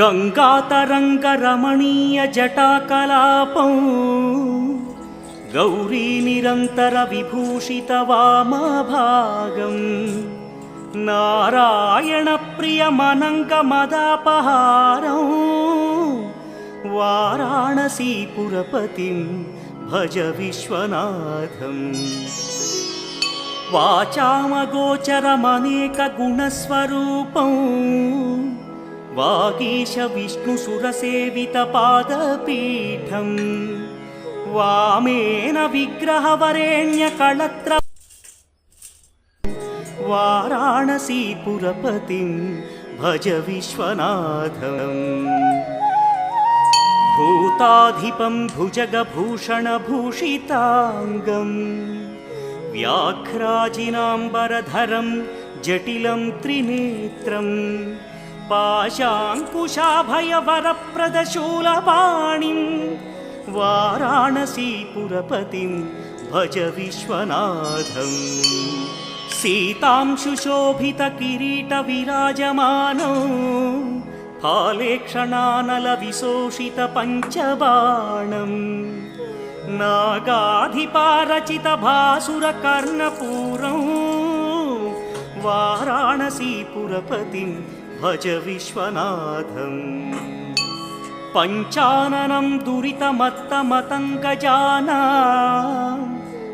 गङ्गातरङ्गरमणीयजटाकलापं गौरीनिरन्तरविभूषितवामभागम् नारायणप्रियमनङ्गमदापहारौ वाराणसीपुरपतिं भज विश्वनाथम् वाचामगोचरमनेकगुणस्वरूपम् वागीशविष्णुसुरसेवितपादपीठम् वामेन विग्रहवरेण्यकळत्र वाराणसीपुरपतिं भज विश्वनाथम् भूताधिपं भुजगभूषणभूषिताङ्गम् व्याघ्राजिनाम्बरधरं जटिलं त्रिनेत्रम् पाशाङ्कुशाभयवरप्रदशूलपाणिं वाराणसीपुरपतिं भज विश्वनाथम्। सीतां सुशोभितकिरीटविराजमानौ फालेक्षणानलविशोषितपञ्चबाणम्। नागाधिपारचितभासुरकर्णपूरौ वाराणसीपुरपतिं भज विश्वनाथम्। पञ्चाननं दुरितमत्तमतङ्गजाना।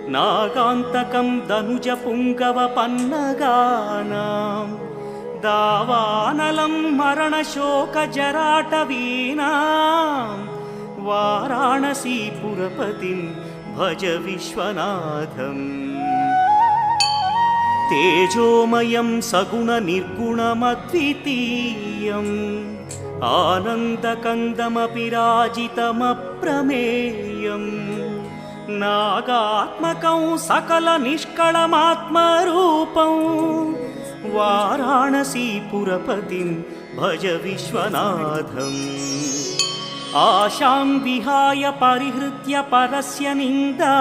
नागान्तकं दनुजपुङ्गवपन्नगानां दावानलं मरणशोकजराटवीनाम् वाराणसीपुरपतिं भज विश्वनाथम् तेजोमयं सगुणनिर्गुणमद्वितीयम् आनन्दकन्दमपि राजितमप्रमेयम् नागात्मकं सकलनिष्कळमात्मरूपं वाराणसीपुरपतिं भज विश्वनाथम् आशां विहाय परिहृत्य परस्य निन्दा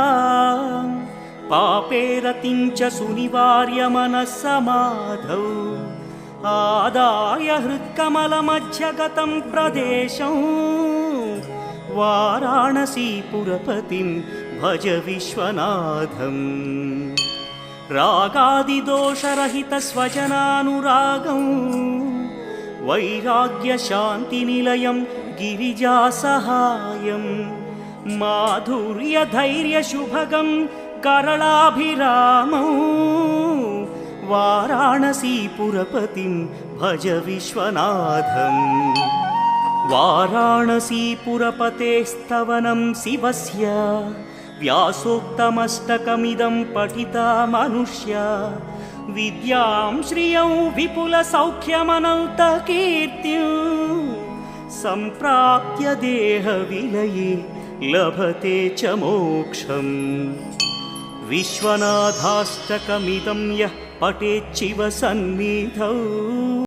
पापेरतिं च सुनिवार्य मनः समाधौ आदाय हृत्कमलमध्यगतं प्रदेशं वाराणसीपुरपतिं भज विश्वनाथम् रागादिदोषरहितस्वजनानुरागम् वैराग्यशान्तिनिलयं गिरिजासहायं माधुर्यधैर्यशुभगं करलाभिरामौ वाराणसीपुरपतिं भज विश्वनाथम् वाराणसीपुरपतेस्तवनं शिवस्य व्यासोक्तमष्टकमिदं पठिता मनुष्या विद्यां श्रियं विपुलसौख्यमनन्तकीर्तिं सम्प्राप्य देहविलये लभते च मोक्षम् विश्वनाथाष्टकमिदं यः पठेच्छिव सन्निधौ